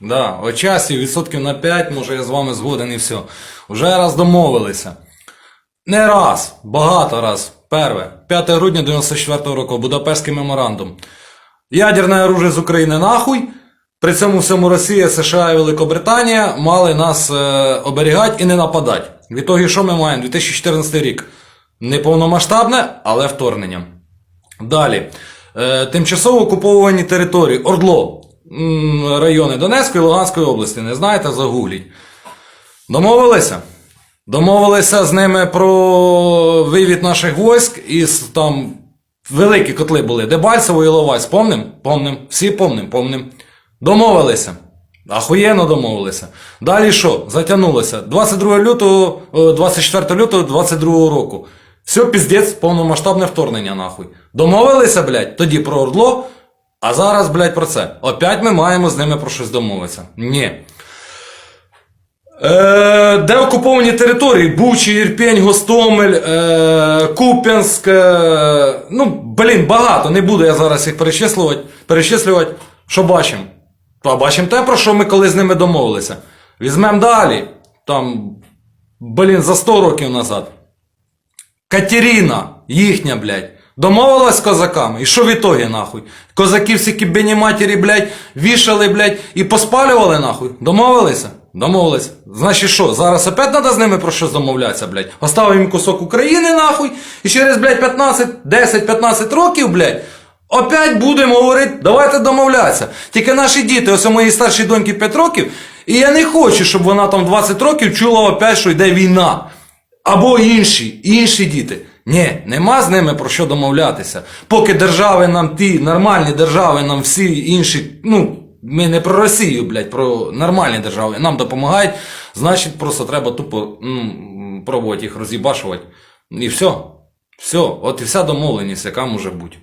Да, о часі відсотків на 5, може я з вами згоден і все. Уже раз домовилися. Не раз, багато раз. Перше, 5 грудня 94 року, Будапештський меморандум. Ядерне оружие з України нахуй. При цьому всьому Росія, США і Великобританія мали нас е, оберігати і не нападати. В ітогі що ми маємо? 2014 рік. Неповномасштабне, але вторгнення. Далі. Е, тимчасово окуповані території. Ордло. Райони Донецької і Луганської області. Не знаєте, загугліть. Домовилися? Домовилися з ними про вивід наших військ із там великі котли були. Дебальцево і Ловаць. Помним? Помним. Всі помним, помним. Домовилися. Ахуєнно домовилися. Далі що? Затягнулося. 22 лютого, е, 24 лютого 22 року. Все, піздець, повномасштабне вторгнення, нахуй. Домовилися, блядь, тоді про Ордло, а зараз, блядь, про це. Опять ми маємо з ними про щось домовитися. Ні. Е, де окуповані території? Бучі, Ірпень, Гостомель, е, Куп'янськ. Е, ну, блін, багато. Не буду я зараз їх перечислювати. перечислювати. Що бачимо? А бачимо те, про що ми коли з ними домовилися. Візьмемо далі. Там, блін, за 100 років назад. Катерина, їхня, блядь, домовилась з козаками. І що в ітогі, нахуй? Козаки всі кібені матері, блядь, вішали, блядь, і поспалювали, нахуй. Домовилися? Домовились. Значить що, зараз опять треба з ними про щось домовлятися, блядь. Оставимо їм кусок України, нахуй, і через, блядь, 15, 10-15 років, блядь, опять будемо говорити, давайте домовлятися. Тільки наші діти, ось у моїй старшій доньки 5 років, і я не хочу, щоб вона там 20 років чула опять, що йде війна. Або інші, інші діти. Ні, нема з ними про що домовлятися. Поки держави нам ті, нормальні держави, нам всі інші, ну, ми не про Росію, блядь, про нормальні держави нам допомагають, значить просто треба тупо ну, пробувати їх роз'їбашувати. І все. Все, от і вся домовленість, яка може бути.